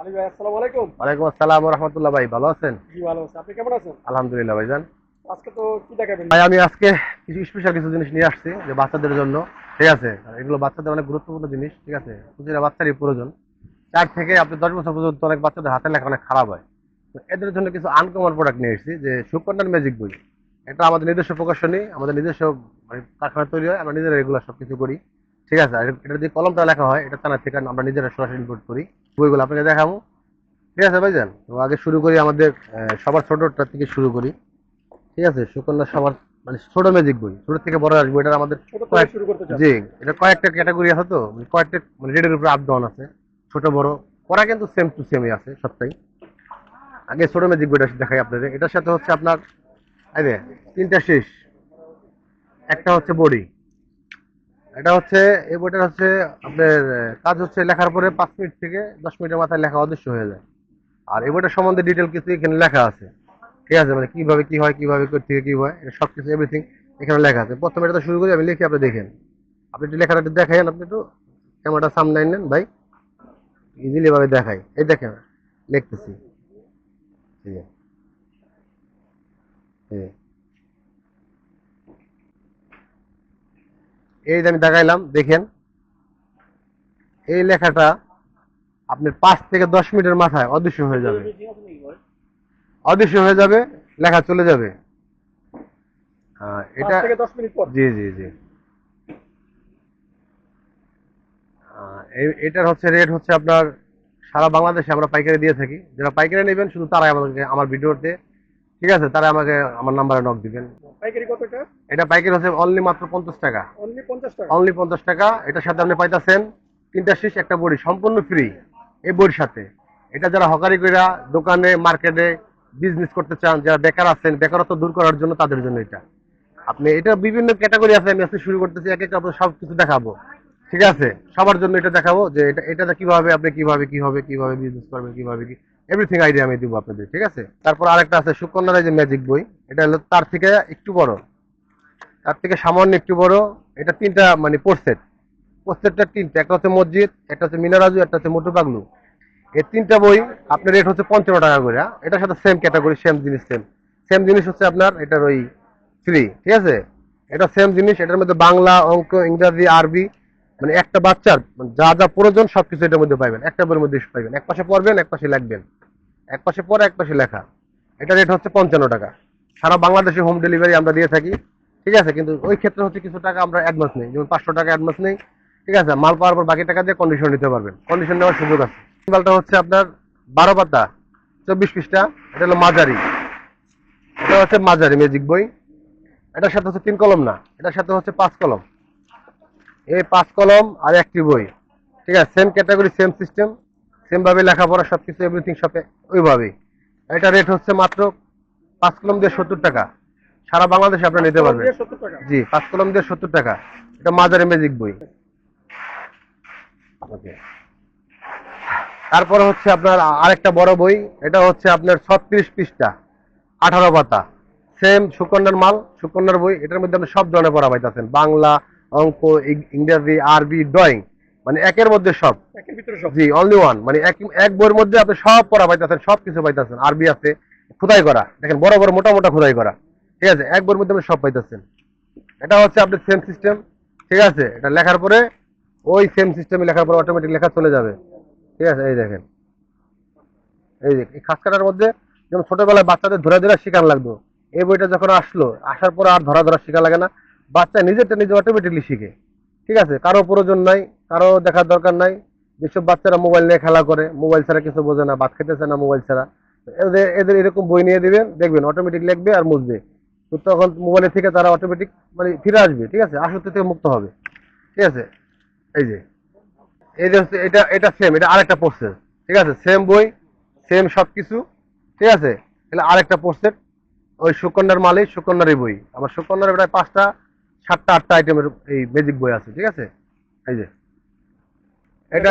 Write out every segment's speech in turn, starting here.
আলী ভাই আসসালামু আলাইকুম। ওয়ালাইকুম আসসালাম রহমতুল্লাহ ভাই ভালো আছেন? জি ভালো আছি। আপনি কেমন আছেন? আলহামদুলিল্লাহ ভাইজান আজকে তো কি দেখাবেন? ভাই আমি আজকে কিছু স্পেশাল কিছু জিনিস নিয়ে আসছি যে বাচ্চাদের জন্য। ঠিক আছে? এগুলো বাচ্চাদের অনেক গুরুত্বপূর্ণ জিনিস ঠিক আছে? প্রতিটা বাচ্চারই প্রয়োজন। চার থেকে আপনি দশ বছর পর্যন্ত অনেক বাচ্চাদের হাতে লেখা অনেক খারাপ হয়। তো এদের জন্য কিছু আনকমন প্রোডাক্ট নিয়ে এসেছি যে সুকন্যার ম্যাজিক বই। এটা আমাদের নিজস্ব প্রকাশনী আমাদের নিজস্ব মানে কারখানা তৈরি হয় আমরা নিজেরা এগুলো সব কিছু করি। ঠিক আছে? আর এটা যে কলমটা লেখা হয় এটা চানা থেকে আমরা নিজেরা সরাসরি ইম্পোর্ট করি। বইগুলো আপনাকে দেখাবো। ঠিক আছে ভাইজান? তো আগে শুরু করি আমাদের সবার ছোটটা থেকে শুরু করি। ঠিক আছে? সুকন্যা সবার মানে ছোট ম্যাজিক বই। ছোট থেকে বড় আসব। এটা আমাদের জি এটা কয়েকটা ক্যাটাগরি আছে তো? মানে কয়েকটা মানে রেডের উপরে আপ ডাউন আছে। ছোট বড়। ওরা কিন্তু সেম টু সেমই আছে সবটাই। আগে ছোট ম্যাজিক বইটা দেখাই আপনাদের। এটার সাথে হচ্ছে আপনার তিনটা শেষ। একটা হচ্ছে বডি। এটা হচ্ছে, এই বইটার হচ্ছে আপনার কাজ হচ্ছে লেখার পরে পাঁচ মিনিট থেকে দশ মিনিটের মাথায় লেখা অদৃশ্য হয়ে যায়। আর এই বইটার সম্বন্ধে ডিটেল কিছু এখানে লেখা আছে। ঠিক আছে? মানে কীভাবে কি হয়, কীভাবে করতে হয় কি হয়, এটা সব কিছু এভরিথিং এখানে লেখা আছে। প্রথমে এটা শুরু করি, আমি লিখি, আপনি দেখেন। আপনি একটু লেখাটা একটু দেখাইন আপনি একটু ক্যামেরাটা সামনে নেন, ভাই। ইজিলি ভাবে দেখাই। এই দেখেন, লিখতেছি। ঠিক আছে ঠিক যে। এই যে। আমি দেখাইলাম দেখেন। এই লেখাটা আপনার পাঁচ থেকে দশ মিনিটের মাথায় অদৃশ্য হয়ে যাবে। অদৃশ্য হয়ে যাবে লেখা চলে যাবে। এটা জি জি জি। এটার হচ্ছে রেট হচ্ছে আপনার সারা বাংলাদেশে আমরা পাইকারি দিয়ে থাকি। যারা পাইকারি নেবেন শুধু তারাই আমাদেরকে আমার ভিডিওতে ঠিক আছে তারা আমাকে আমার নাম্বারে নক দিবেন। পাইকারি কত টাকা এটা পাইকারি হচ্ছে অনলি মাত্র পঞ্চাশ টাকা। অনলি পঞ্চাশ টাকা? অনলি পঞ্চাশ টাকা। এটার সাথে আপনি পাইতেছেন তিনটা শীষ একটা বড়ি সম্পূর্ণ ফ্রি এই বইয়ের সাথে। এটা যারা হকারি কইরা দোকানে মার্কেটে বিজনেস করতে চান যারা বেকার আছেন বেকারত্ব দূর করার জন্য তাদের জন্য এটা। আপনি এটা বিভিন্ন ক্যাটাগরি আছে আমি আজকে শুরু করতেছি এক এক আপনার সব কিছু দেখাবো। ঠিক আছে? সবার জন্য এটা দেখাবো যে এটা এটা কীভাবে আপনি কীভাবে কি হবে কীভাবে বিজনেস করবেন কীভাবে কি এভরিথিং আইডিয়া আমি দিব আপনাদের, ঠিক আছে? তারপর আরেকটা আছে সুকন্যার যে ম্যাজিক বই, এটা হলো তার থেকে একটু বড়। তার থেকে সামান্য একটু বড়, এটা তিনটা মানে পোস্টেড পোস্টেডটা তিনটা, একটা হচ্ছে মসজিদ, একটা হচ্ছে মিনারাজু, একটা হচ্ছে মোটু পাগলু এই তিনটা বই আপনার রেট হচ্ছে পঞ্চান্ন টাকা করে হ্যাঁ? এটার সাথে সেম ক্যাটাগরি সেম জিনিস সেম সেম জিনিস হচ্ছে আপনার এটার ওই ফ্রি ঠিক আছে? এটা সেম জিনিস, এটার মধ্যে বাংলা, অঙ্ক, ইংরাজি, আরবি মানে একটা বাচ্চার যা যা প্রয়োজন সবকিছু এটার মধ্যে পাইবেন, একটা বইয়ের মধ্যে পাইবেন। এক পাশে পড়বেন, এক পাশে লিখবেন। এক পাশে পড়া এক পাশে লেখা। এটা রেট হচ্ছে পঞ্চান্ন টাকা। সারা বাংলাদেশে হোম ডেলিভারি আমরা দিয়ে থাকি। ঠিক আছে? কিন্তু ওই ক্ষেত্রে হচ্ছে কিছু টাকা আমরা অ্যাডভান্স নেই। যেমন পাঁচশো টাকা অ্যাডভান্স নেই। ঠিক আছে? মাল পাওয়ার পর বাকি টাকা দিয়ে কন্ডিশন নিতে পারবেন। কন্ডিশন নেওয়ার সুযোগ আছে। মালটা হচ্ছে আপনার বারো পাতা, চব্বিশ পৃষ্ঠা। এটা হলো মাঝারি। এটা হচ্ছে মাঝারি ম্যাজিক বই। এটার সাথে হচ্ছে তিন কলম না। এটার সাথে হচ্ছে পাঁচ কলম। এই পাঁচ কলম আর একটি বই। ঠিক আছে? Same category same system same ভাবে লেখাপড়া সবকিছু এভরিথিং সবে ওইভাবেই। এটা রেট হচ্ছে মাত্র পাঁচ কলম দিয়ে সত্তর টাকা। সারা বাংলাদেশে আপনি নিতে পারবেন। জি পাঁচ কলম দিয়ে সত্তর টাকা। এটা মাজারে ম্যাজিক বই. তারপরে হচ্ছে আপনার আরেকটা বড় বই। এটা হচ্ছে আপনার ছত্রিশ পৃষ্ঠা আঠারো পাতা। সেম সুকন্যার মাল সুকন্যার বই। এটার মধ্যে আপনি সব ধরনের পড়া পাইতেছেন। বাংলা অঙ্ক ইংরেজি আরবি ড্রয়িং মানে একের মধ্যে সব। একের ভিতরে সব। জি অনলি ওয়ান মানে এক এক বইয়ের মধ্যে আপনি সব পড়া পাইতেছেন সব কিছু পাইতেছেন। আরবি আছে খোদাই করা। দেখেন বড় বড় মোটা মোটা খোদাই করা। ঠিক আছে এক বইয়ের মধ্যে আপনি সব পাইতেছেন। এটা হচ্ছে আপনার সেম সিস্টেম ঠিক আছে এটা লেখার পরে ওই সেম সিস্টেমে লেখার পরে অটোমেটিক লেখা চলে যাবে। ঠিক আছে এই দেখেন। এই যে এই খাস কাটার মধ্যে যেমন ছোটবেলায় বাচ্চাদের ধরে ধরে শেখান লাগতো। এই বইটা যখন আসলো আসার পর আর ধরা ধরা শেখা লাগে না। বাচ্চা নিজেরটা নিজে অটোমেটিকলি শিখে। ঠিক আছে, কারও প্রয়োজন নাই, কারও দেখার দরকার নাই। যেসব বাচ্চারা মোবাইল নিয়ে খেলা করে, মোবাইল ছাড়া কিছু বোঝে না, ভাত খেতেছে না মোবাইল ছাড়া। এদের এদের এরকম বই নিয়ে দিবেন দেখবেন অটোমেটিক লিখবে আর মুছবে। তো তখন মোবাইলের থেকে তারা অটোমেটিক মানে ফিরে আসবে, ঠিক আছে? আসক্তি থেকে মুক্ত হবে। ঠিক আছে? এই যে এই যে হচ্ছে এটা এটা সেম এটা আরেকটা প্রসেস ঠিক আছে? সেম বই সেম সব কিছু ঠিক আছে? এটা আরেকটা প্রসেস ওই সুকন্যার মালিক, সুকন্যারই বই। আমার সুকন্যার প্রায় পাঁচটা সাতটা আটটা আইটেমের এই ম্যাজিক বই আছে ঠিক আছে? এই যে। এটা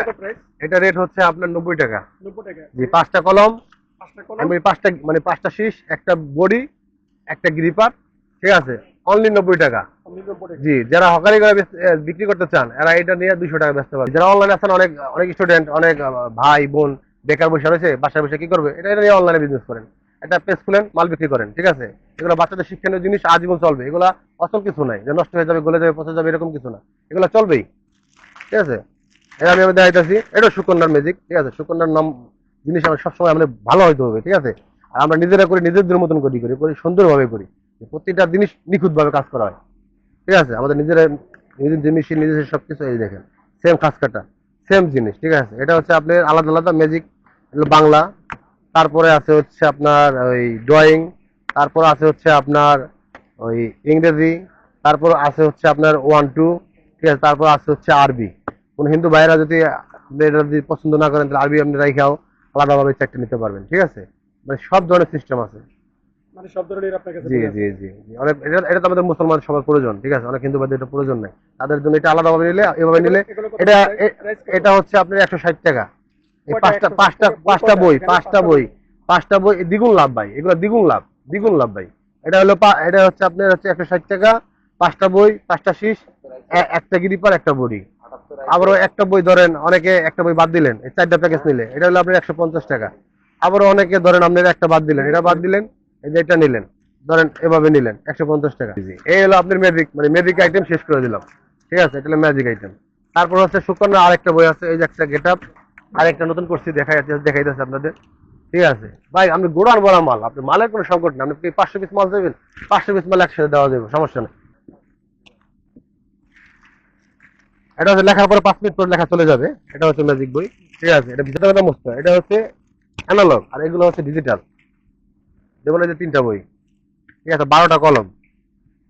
এটা রেট হচ্ছে আপনার নব্বই টাকা। জি পাঁচটা কলম। পাঁচটা কলম? আমি পাঁচটা মানে পাঁচটা শীষ একটা বডি একটা গ্রিপার ঠিক আছে? অনলি নব্বই টাকা। জি যারা হকারি করে বিক্রি করতে চান এরা এটা নিয়ে দুশো টাকা বেচতে পারে যারা অনলাইনে আছেন অনেক অনেক স্টুডেন্ট অনেক ভাই বোন বেকার বসে রয়েছে বাসায় বসে কি করবে? এটা এটা নিয়ে অনলাইনে বিজনেস করেন। একটা পেজ খুলেন, মাল বিক্রি করেন, ঠিক আছে? এগুলো বাচ্চাদের শিক্ষণীয় জিনিস, আজীবন চলবে। এগুলা অচল কিছু নাই, যে নষ্ট হয়ে যাবে, গলে যাবে, পচে যাবে, এরকম কিছু না। এগুলো চলবেই, ঠিক আছে? এটা আমি দেখাইতেছি এটা সুকন্যার ম্যাজিক ঠিক আছে? সুকন্যার নাম, জিনিস আমার সবসময় আমাদের ভালো হইতে হবে, ঠিক আছে? আর আমরা নিজেরা করি, নিজেদের মতন করি করি করি, সুন্দরভাবে করি। যে প্রত্যেকটা জিনিস নিখুঁতভাবে কাজ করা হয়, ঠিক আছে? আমাদের নিজেরা, নিজের জিনিস নিজের সবকিছু এই দেখেন সেম খাস কাটা সেম জিনিস, ঠিক আছে? এটা হচ্ছে আপনার আলাদা আলাদা ম্যাজিক বাংলা তারপরে আছে হচ্ছে আপনার ওই ড্রয়িং তারপর আছে হচ্ছে আপনার ওই ইংরেজি তারপর আছে হচ্ছে আপনার ওয়ান টু ঠিক আছে তারপর আছে হচ্ছে আরবি। কোন হিন্দু ভাইরা যদি আপনি এটা যদি পছন্দ না করেন তাহলে আরবি আপনি রাইখাও আলাদাভাবে চারটে নিতে পারবেন ঠিক আছে? মানে সব ধরনের সিস্টেম আছে। মানে সব ধরনের আপনার কাছে জি জি জি জি। অনেক এটা এটা তো আমাদের মুসলমান সবার প্রয়োজন ঠিক আছে? অনেক হিন্দু ভাইদের এটা প্রয়োজন নেই। তাদের জন্য এটা আলাদাভাবে নিলে এভাবে নিলে এটা? এটা হচ্ছে আপনার একশো ষাট টাকা। পাঁচটা 160 পাঁচটা পাঁচটা বই পাঁচটা পাঁচটা বই পাঁচটা বই দ্বিগুণ লাভ ভাই এগুলো দ্বিগুণ লাভ দ্বিগুণ লাভ ভাই। এটা হলো এটা হচ্ছে আপনার হচ্ছে একশো ষাট টাকা পাঁচটা বই পাঁচটা শীষ একটা গিরিপার একটা বড়ি। আবারও একটা বই ধরেন অনেকে একটা বই বাদ দিলেন এই চারটা প্যাকেজ নিলে এটা হলো আপনার একশো পঞ্চাশ টাকা। আবারও অনেকে ধরেন আপনার একটা বাদ দিলেন এটা বাদ দিলেন এই যে এটা নিলেন ধরেন এভাবে নিলেন একশো পঞ্চাশ টাকা। এই হলো আপনার ম্যাজিক মানে ম্যাজিক আইটেম শেষ করে দিলাম। ঠিক আছে এটা হলো ম্যাজিক আইটেম তারপর হচ্ছে সুকন্যা আরেকটা বই আছে এই যে একটা গেট আপ আরেকটা নতুন করছি যাচ্ছে দেখাই যাচ্ছে আপনাদের। ঠিক আছে। ভাই, আপনি গোড়ান বড়া মাল, আপনি মালের কোনো সংকট নেই। আপনি পাঁচশো পিস মাল দেবেন? পাঁচশো পিস মাল একসাথে দেওয়া যাবে, সমস্যা নেই। এটা হচ্ছে লেখার পরে পাঁচ মিনিট পরে লেখা চলে যাবে। এটা হচ্ছে ম্যাজিক বই। ঠিক আছে, এটা ভিতরে কথা মস্ত এটা হচ্ছে অ্যানালগ আর এগুলো হচ্ছে ডিজিটাল এই যে তিনটা বই। ঠিক আছে, বারোটা কলম।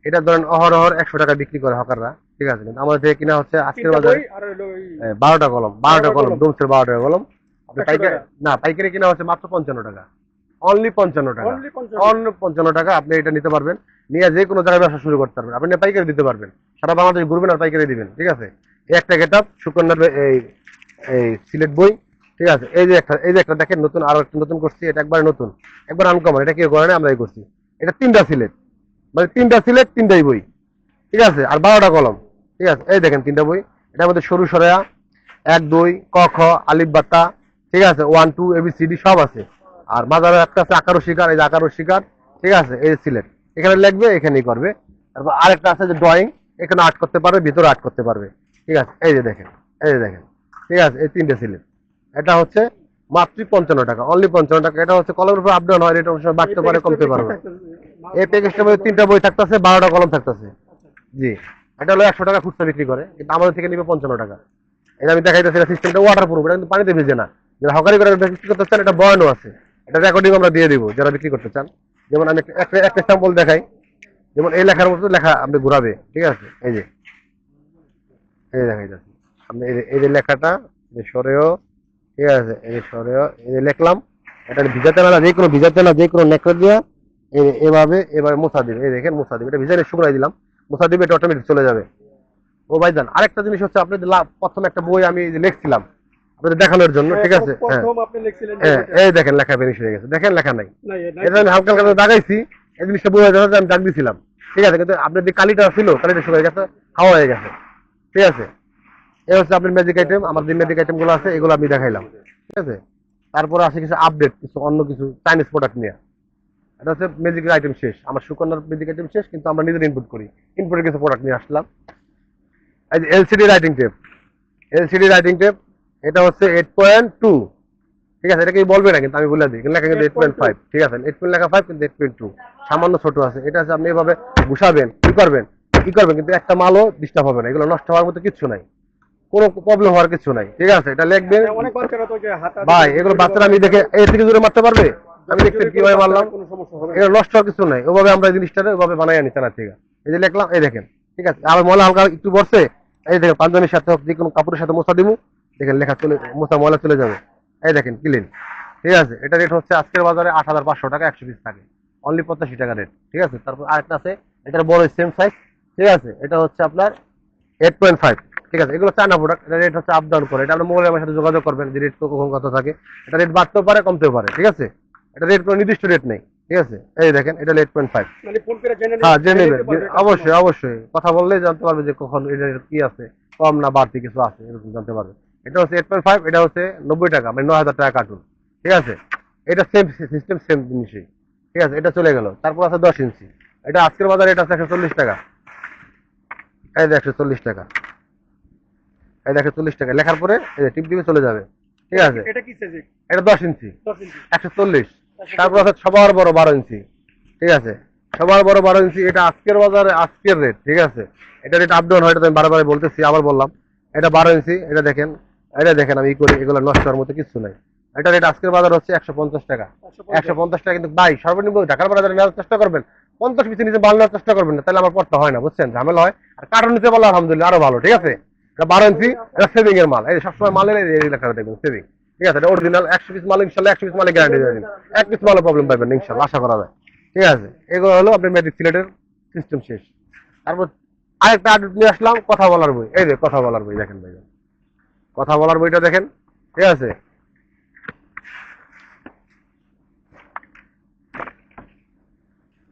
এটা ধরেন অহরহর একশো টাকা বিক্রি করে হকাররা। ঠিক আছে কিন্তু আমাদের থেকে কিনা হচ্ছে আজকের বাজারে বারোটা কলম বারোটা 12টা কলম। ডোমসের বারোটা কলম। পাইকারি না পাইকারি কিনা হচ্ছে মাত্র পঞ্চান্ন টাকা। অনলি পঞ্চান্ন টাকা। Only 55 অন্য পঞ্চান্ন টাকা আপনি এটা নিতে পারবেন। নিয়ে যে কোনো জায়গায় ব্যবসা শুরু করতে পারবেন। আপনি পাইকারি দিতে পারবেন। সারা বাংলাদেশ ঘুরবেন আর পাইকারি দিবেন ঠিক আছে? এই একটা গেট আপ সুকন্যার এই এই সিলেট বই ঠিক আছে? এই যে একটা এই যে একটা দেখেন নতুন আরও একটা নতুন করছি এটা একবার নতুন। একবার আনকমন এটা কেউ করে না আমরা এই করছি। এটা তিনটা সিলেট। মানে তিনটা সিলেট তিনটাই বই। ঠিক আছে? আর বারোটা কলম। ঠিক আছে? এই দেখেন তিনটা বই। এটার মধ্যে সরু সরেয়া এক দুই ক খ আলিফ বাত্তা ঠিক আছে? ওয়ান টু এবিসিডি সব আছে। আর মাজারের একটা আছে আকারও শিকার এই যে আকারও শিকার ঠিক আছে? এই সিলেট। এখানে লিখবে এখানেই করবে। তারপর আরেকটা আছে যে ড্রয়িং এখানে আর্ট করতে পারবে ভিতরে আর্ট করতে পারবে। ঠিক আছে? এই যে দেখেন এই যে দেখেন ঠিক আছে? এই তিনটে সিলেট। এটা হচ্ছে মাত্র পঞ্চান্ন টাকা অনলি পঞ্চান্ন টাকা। এটা হচ্ছে কলমের উপর আপডাউন হয় এটা অনেক সময় বাড়তে পারে কমতে পারবে। এই প্যাকেজটার মধ্যে তিনটা বই থাকতেছে বারোটা কলম থাকতেছে। জি। এটা হলো একশো টাকা খুচরা বিক্রি করে, কিন্তু আমাদের থেকে নিবে পঞ্চান্ন টাকা। এটা আমি দেখাইতেছি এটা সিস্টেমটা ওয়াটার প্রুফ এটা কিন্তু পানিতে ভিজে না। যারা হকারি করে বিক্রি করতে চান, এটা বয়ানও আছে। এটা রেকর্ডিং আমরা দিয়ে দিব, যারা বিক্রি করতে চান। যেমন আমি একটা- একটা স্যাম্পল দেখাই। যেমন এই লেখার মতো লেখা আপনি ঘুরাবে, ঠিক আছে? এই যে। এই দেখাই যাচ্ছে আপনি এই যে- লেখাটা যে সরেও, ঠিক আছে? এই যে সরেও, এই যে লিখলাম। এটা ভিজাতে না যে কোনো ভিজাতে না যে কোনো নেকড়ে দিয়ে এভাবে এভাবে মোছা দিবে। এই দেখেন, মোছা দিবে। এটা ভিজারে শুকনাই দিলাম। মোছা দিবে এটা অটোমেটিক চলে যাবে। ও ভাইজান আরেকটা জিনিস হচ্ছে আপনি প্রথম একটা বই আমি যে লিখছিলাম আপনাদের দেখানোর জন্য ঠিক আছে? হ্যাঁ। প্রথম আপনি লিখছিলেন যে হ্যাঁ, এই দেখেন লেখা ফিনিশ হয়ে গেছে। দেখেন লেখা নাই। এটা আমি হালকা হালকা দাগাইছি এই জিনিসটা বোঝা যাচ্ছে আমি দাগ দিছিলাম। ঠিক আছে কিন্তু আপনার যে কালিটা ছিল কালিটা শুকিয়ে গেছে হাওয়া হয়ে গেছে। ঠিক আছে? এই হচ্ছে আপনার ম্যাজিক আইটেম আমার যে ম্যাজিক আইটেমগুলো আছে এগুলো আমি দেখাইলাম। ঠিক আছে? তারপরে আসে কিছু আপডেট কিছু অন্য কিছু চাইনিজ প্রোডাক্ট নিয়ে। এটা হচ্ছে ম্যাজিকের আইটেম শেষ। আমার সুকন্যার ম্যাজিক আইটেম শেষ কিন্তু আমরা নিজের ইনপুট করি। ইনপুটের কিছু প্রোডাক্ট নিয়ে আসলাম। এই যে LCD writing tape LCD writing tape এটা হচ্ছে এইট পয়েন্ট টু ঠিক আছে এটা কি বলবে না কিন্তু আমি বলে দিই। লেখা কিন্তু এইট পয়েন্ট ফাইভ ঠিক আছে এইট পয়েন্ট লেখা ফাইভ কিন্তু এইট পয়েন্ট টু সামান্য ছোট আছে। এটা হচ্ছে আপনি এভাবে ঘুষাবেন কি করবেন? কি করবেন? কিন্তু একটা মালও ডিস্টার্ব হবে না। এগুলো নষ্ট হওয়ার মতো কিছু নাই। কোনো প্রবলেম হওয়ার কিছু নাই। ঠিক আছে এটা লিখবেন। ভাই এগুলো বাচ্চারা আমি দেখে এর থেকে জোরে মারতে পারবে? আমি দেখতে কীভাবে মারলাম কোনো সমস্যা হবে এটা নষ্ট কিছু নাই। ওভাবে আমরা জিনিসটা ওভাবে বানাই আনি চানা থেকে এই যে লিখলাম এই দেখেন ঠিক আছে? আবার ময়লা হালকা একটু বসছে এই দেখেন পাঞ্জাবির সাথে যে কোনো কাপড়ের সাথে মোছা দিবো দেখেন লেখা চলে মোছা ময়লা চলে যাবে। এই দেখেন ক্লিন ঠিক আছে? এটা রেট হচ্ছে আজকের বাজারে আট হাজার পাঁচশো টাকা একশো পিস থাকে। অনলি পঁচাশি টাকা রেট ঠিক আছে? তারপর আরেকটা আছে এটার বড় সেম সাইজ ঠিক আছে? এটা হচ্ছে আপনার এইট পয়েন্ট ফাইভ ঠিক আছে? এগুলো চায়না প্রোডাক্ট এটা রেট হচ্ছে আপ ডাউন করে। এটা আপনার মোবাইলের আমার সাথে যোগাযোগ করবেন যে রেট কখন কত থাকে। এটা রেট বাড়তেও পারে কমতেও পারে ঠিক আছে? এটা রেট কোনো নির্দিষ্ট রেট নেই ঠিক আছে? এই দেখেন এটা এইট পয়েন্ট ফাইভ হ্যাঁ জেনে নেবেন। অবশ্যই অবশ্যই। কথা বললেই জানতে পারবে যে কখন এটা কি আছে কম না বাড়তি কিছু আছে এরকম জানতে পারবে। এটা হচ্ছে এইট পয়েন্ট ফাইভ এটা হচ্ছে নব্বই টাকা মানে নয় হাজার টাকা কার্টুন ঠিক আছে? এটা সেম সিস্টেম সেম জিনিসই ঠিক আছে? এটা চলে গেল তারপর আছে দশ ইঞ্চি। এটা আজকের বাজারে এটা আছে একশো চল্লিশ টাকা। এই যে একশো চল্লিশ টাকা। এই একশো চল্লিশ টাকা লেখার পরে এই যে টিপ দিবে চলে যাবে ঠিক আছে? এটা কি এটা দশ ইঞ্চি। একশো চল্লিশ। তারপর আছে সবার বড় বারো ইঞ্চি। ঠিক আছে? সবার বড় বারো ইঞ্চি এটা আজকের বাজারে আজকের রেট ঠিক আছে? এটা রেট আপ ডাউন হয় এটা আমি বারবার বলতেছি আবার বললাম। এটা বারো ইঞ্চি এটা দেখেন এটা দেখেন আমি করি এগুলো নষ্ট হওয়ার মতো কিছু নাই। এটা রেট আজকের বাজার হচ্ছে একশো পঞ্চাশ টাকা। একশো পঞ্চাশ। টাকা কিন্তু ভাই সর্বনিম্ন ঢাকার বাজারে নেওয়ার চেষ্টা করবেন। পঞ্চাশ পিসের নিচে বাল নেওয়ার চেষ্টা করবেন না তাহলে আমার পড়তে হয় না বুঝছেন? ঝামেলা হয়। আর কার্টন নিতে পারলে আলহামদুলিল্লাহ আরও ভালো ঠিক আছে? এটা বারো ইঞ্চি এটা সেভিং এর মাল। এই সবসময় মালের এই লেখাটা দেখবেন সেভিং ঠিক আছে এটা অরিজিনাল একশো পিস মাল ইনশাল্লাহ একশো পিস মালে গ্যারান্টি দেবেন এক পিস মালে প্রবলেম পাবেন ইনশাল্লাহ আশা করা যায়। ঠিক আছে এগুলো হলো আপনার মেডিক সিলেটের সিস্টেম শেষ। তারপর আরেকটা আপডেট নিয়ে আসলাম কথা বলার বই। এই যে কথা বলার বই দেখেন ভাই। কথা বলার বইটা দেখেন ঠিক আছে।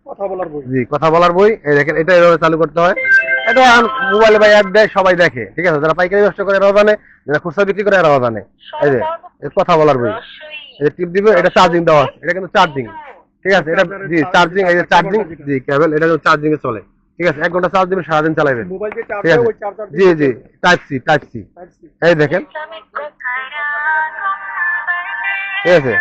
কথা বলার বই। জি কথা বলার বই এই দেখেন এটা এভাবে চালু করতে হয়। এটা মোবাইলে বা অ্যাপ দেয় সবাই দেখে ঠিক আছে? যারা পাইকারি ব্যবসা করে এরাও জানে যারা খুচরা বিক্রি করে এরাও জানে। এই যে কথা বলার বই। এই যে টিপ দিবে এটা চার্জিং দেওয়া আছে এটা কিন্তু চার্জিং ঠিক আছে? এটা জি চার্জিং এই যে চার্জিং জি কেবল এটা চার্জিং এ চলে। ঠিক আছে? এক ঘণ্টা চার্জ দিবেন সারাদিন চালাবেন জি জি টাইপ সি টাইপ সি এই দেখেন। ঠিক আছে?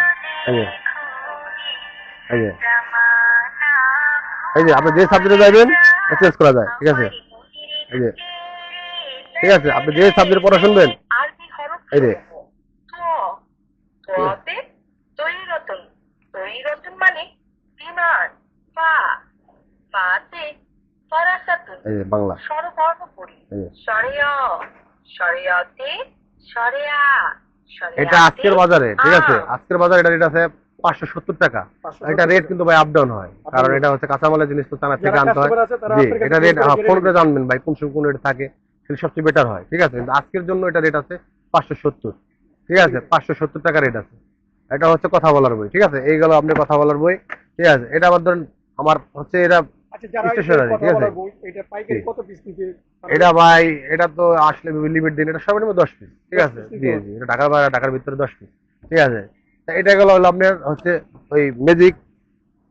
এই যে। আপনি যে সাবজেক্টে যাবেন চেঞ্জ করা যায় ঠিক আছে? এই যে ঠিক আছে আপনি যে সাবজেক্ট পড়া শুনবেন। এই যে। তৈরতন। তৈরতন মানে বিমান পা পাতে ফরাসাতুন এই যে বাংলা। স্বরবর্ণ পড়ি। এই যে। সরেয়া সরেয়াতে এটা আজকের বাজারে ঠিক আছে? আজকের বাজারে এটা রেট আছে পাঁচশো সত্তর টাকা। এটা রেট কিন্তু ভাই আপ ডাউন হয়। কারণ এটা হচ্ছে কাঁচামালের জিনিস তো চানা থেকে আনতে হয়। জি এটা রেট ফোন করে জানবেন ভাই কোন কোন রেট থাকে সেটা সবচেয়ে বেটার হয় ঠিক আছে? কিন্তু আজকের জন্য এটা রেট আছে পাঁচশো সত্তর ঠিক আছে? পাঁচশো সত্তর টাকা রেট আছে। এটা হচ্ছে কথা বলার বই ঠিক আছে? এই গেল আপনার কথা বলার বই ঠিক আছে? এটা আবার ধরুন আমার হচ্ছে এটা আচ্ছা ঠিক আছে? এটা ভাই এটা তো আসলে লিমিট দিন এটা সর্বনিম্ন দশ পিস ঠিক আছে? 10 piece জি জি এটা ঢাকার বাইরে ঢাকার ভিতরে দশ পিস ঠিক আছে? এটা গেল হলো আপনার হচ্ছে ওই ম্যাজিক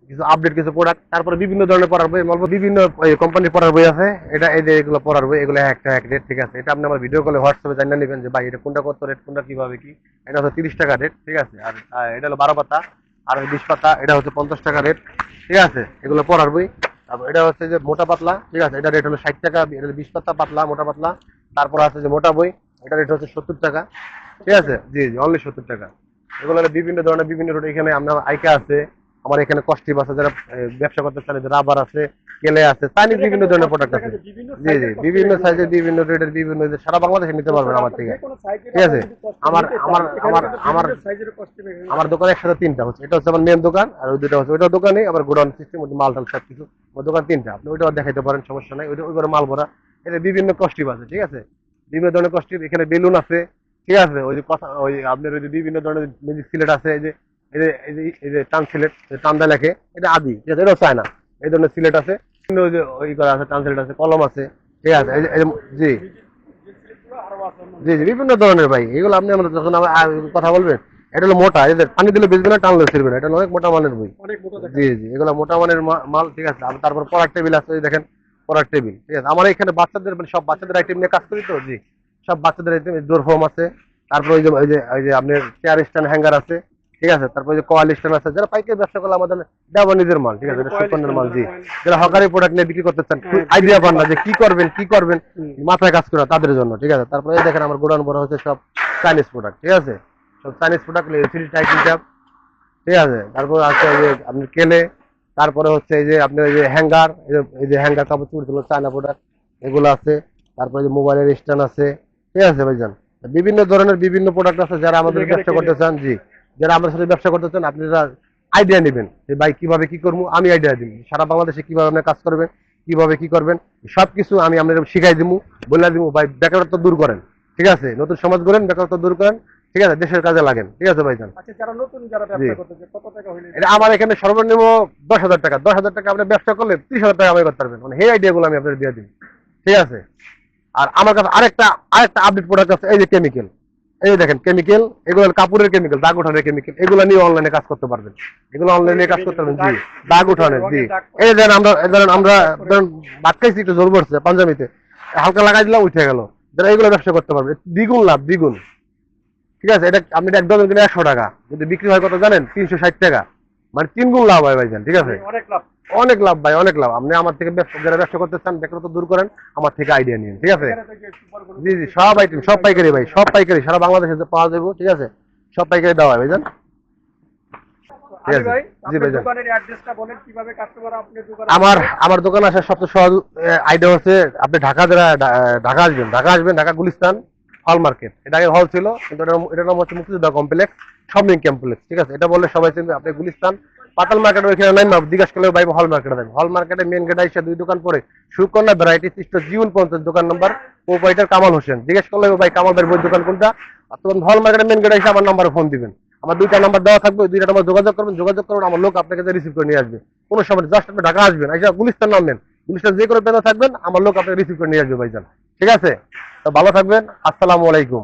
কিছু আপডেট কিছু প্রোডাক্ট তারপরে বিভিন্ন ধরনের পড়ার বই বলব বিভিন্ন কোম্পানির পড়ার বই আছে। এটা এই যে এগুলো পড়ার বই, এগুলো একটা, এক রেট ঠিক আছে। এটা আপনি আমার ভিডিও কলে হোয়াটসঅ্যাপে জানিয়ে নেবেন যে, ভাই, এটা কোনটা, কত রেট কোনটা, কীভাবে, কি? এটা হচ্ছে তিরিশ টাকা রেট ঠিক আছে। আর এটা হলো বারো পাতা, আর বিশ পাতা, এটা হচ্ছে পঞ্চাশ টাকা রেট ঠিক আছে। এগুলো পড়ার বই। তারপর এটা হচ্ছে যে মোটা পাতলা, ঠিক আছে। এটা রেট হলো ষাট টাকা, এটা বিশ পাতা, পাতলা, মোটা পাতলা। তারপর আছে যে মোটা বই, এটা রেট হচ্ছে সত্তর টাকা, ঠিক আছে। জি জি অনলি সত্তর টাকা। এগুলো বিভিন্ন ধরনের বিভিন্ন রোড এখানে আপনার আইকা আছে, আমার এখানে কস্টিভ আছে, যারা ব্যবসা করতে চান রাবার আছে, কেলে আছে, চাইনিজ বিভিন্ন ধরনের প্রোডাক্ট আছে। জি জি, বিভিন্ন সাইজের বিভিন্ন রেটের বিভিন্ন সারা বাংলাদেশে নিতে পারবেন আমার থেকে। ঠিক আছে? আমার- আমার- আমার- আমার- আমার দোকানে একসাথে তিনটা হচ্ছে। এটা হচ্ছে আমার মেন দোকান, আর ওই দুটো হচ্ছে ওইটা দোকানে, আবার গোডাউন সিস্টেম মাল টাল সব কিছু আমার দোকান তিনটা। আপনি ওইটাও দেখাইতে পারেন, সমস্যা নাই। ওইটা, ওই করে মাল ভরা। এটা বিভিন্ন কস্টিউম আছে, ঠিক আছে? বিভিন্ন ধরনের কস্টিউম এখানে বেলুন আছে ঠিক আছে ওই যে কথা ওই আপনার ওই যে বিভিন্ন ধরনের মিউজিক সিলেট আছে এই যে এই যে এই যে টান সিলেট টান্দা লেখে এটা আদি ঠিক আছে এটাও চায় না এই ধরনের সিলেট আছে ওই যে ওই করা আছে টান সিলেট আছে কলম আছে ঠিক আছে এই যে- জি। জি জি বিভিন্ন ধরনের ভাই এগুলো আপনি আমাদের যখন কথা বলবেন এটা হলো মোটা এদের পানি দিলে বেচবে না টানলে ছিড়বে না এটা অনেক মোটা মানের বই। জি জি এগুলো মোটা মানের মাল ঠিক আছে আর তারপর পড়ার টেবিল আছে দেখেন পড়ার টেবিল ঠিক আছে আমার এখানে বাচ্চাদের মানে সব বাচ্চাদের আইটেম নিয়ে কাজ করি তো জি। সব বাচ্চাদের ডোর ফোম আছে। তারপর ওই যে ওই যে ওই যে আপনার চেয়ার স্ট্যান্ড হ্যাঙ্গার আছে ঠিক আছে? তারপর ওই যে কোয়াল স্ট্যান্ড আছে যারা পাইকারি ব্যবসা করলে আমাদের দেওয়া নিজের মাল ঠিক আছে? এটা মাল জি। যারা হকারি প্রোডাক্ট নিয়ে বিক্রি করতে চান হ্যাঁ, আইডিয়া পান না যে কি করবেন কি করবেন মাথায় কাজ করা তাদের জন্য ঠিক আছে? তারপরে দেখেন আমার গোডাউন বড় হচ্ছে সব চাইনিজ প্রোডাক্ট ঠিক আছে? সব Chinese product LCD typing tape ঠিক আছে? তারপর আছে এই যে আপনি কেলে তারপরে হচ্ছে এই যে আপনি এই যে হ্যাঙ্গার এই যে হ্যাঙ্গার কাপড়গুলো চায়না প্রোডাক্ট এগুলো আছে। তারপরে যে মোবাইলের স্ট্যান্ড আছে। ঠিক আছে ভাইজান? বিভিন্ন ধরনের বিভিন্ন প্রোডাক্ট আছে যারা আমাদের ব্যবসা করতে চান জি। যারা আমাদের সাথে ব্যবসা করতে চান আপনারা আইডিয়া নেবেন যে ভাই কীভাবে কি করব আমি আইডিয়া দিব। সারা বাংলাদেশে কীভাবে আপনি কাজ করবেন কীভাবে কি করবেন সবকিছু আমি আপনাদের শিখাই দিব বলে দিব ভাই বেকারত্ব দূর করেন। ঠিক আছে? নতুন সমাজ গড়েন বেকারত্ব দূর করেন ঠিক আছে? দেশের কাজে লাগেন। ঠিক আছে ভাইজান? আচ্ছা এটা আমার এখানে সর্বনিম্ন দশ হাজার টাকা। দশ হাজার টাকা আপনি ব্যবসা করলে ত্রিশ হাজার টাকা আমি করতে পারবেন। মানে এই আইডিয়া গুলো আমি আপনার দিয়ে দিই। ঠিক আছে? আর আমার কাছে আরেকটা আরেকটা আপডেট প্রোডাক্ট আছে, এই যে কেমিক্যাল এই যে দেখেন কেমিক্যাল এগুলো কাপড়ের কেমিক্যাল দাগ উঠানোর কেমিক্যাল এগুলো নিয়ে অনলাইনে কাজ করতে পারবেন। এগুলো অনলাইনে কাজ করতে পারবেন, জি। দাগ উঠানোর, জি। এই ধরেন আমরা ধরেন আমরা, ধরেন ভাত খাইছি, একটু জোর পড়ছে পাঞ্জাবিতে, হালকা লাগাই দিলাম, উঠে গেল। ধরেন এগুলো ব্যবসা করতে পারবেন। দ্বিগুণ লাভ, দ্বিগুণ। ঠিক আছে? এটা আপনি এক ডজন কিনে একশো টাকা। যদি বিক্রি হয় কত জানেন? তিনশো ষাট টাকা। মানে তিন গুণ লাভ হয় ভাইজান, ঠিক আছে? অনেক লাভ। অনেক লাভ ভাই অনেক লাভ। আপনি আমার থেকে যারা ব্যবসা করতে চান বেকারত্ব দূর করেন আমার থেকে আইডিয়া নিন ঠিক আছে? জি জি সব আইটেম সব পাইকারি ভাই সব পাইকারি সারা বাংলাদেশে পাওয়া যাবে ঠিক আছে? সব পাইকারি দেওয়া হয়। ভাই আমার আমার দোকান আসার সবচেয়ে সহজ আইডিয়া হচ্ছে আপনি ঢাকা যারা ঢাকা আসবেন ঢাকা আসবেন ঢাকা গুলিস্তান হল মার্কেট এটা আগে হল ছিল কিন্তু এটা এটার নাম হচ্ছে মুক্তিযোদ্ধা কমপ্লেক্স শপিং কমপ্লেক্স ঠিক আছে? এটা বললে সবাই চিনবে আপনি গুলিস্তান পাতাল মার্কেট ওইখানে নাই জিজ্ঞাসা করলে ভাই হল মার্কেটে যাবেন হল মার্কেটে মেন গেট এসে দুই দোকান পরে সুকন্যা ভ্যারাইটি সৃষ্ট জীবন পঞ্চাশ দোকান নাম্বার প্রোপাইটার কামাল হোসেন। জিজ্ঞেস করলে ভাই কামাল ভাইয়ের বই দোকান কোনটা? তখন হল মার্কেটে মেন গেট এসে আমার নাম্বারে ফোন দিবেন। আমার দুইটা নাম্বার দেওয়া থাকবে দুইটা নাম্বার যোগাযোগ করবেন যোগাযোগ করবেন আমার লোক আপনাকে রিসিভ করে নিয়ে আসবে। কোনো সময় জাস্ট আপনি ঢাকা আসবেন এসে গুলিস্তান নামবেন। গুলিস্তান যে কোনো পেতে থাকবেন, আমার লোক আপনাকে রিসিভ করে নিয়ে আসবে ভাইজান। ঠিক আছে? তো ভালো থাকবেন, আসসালামু আলাইকুম।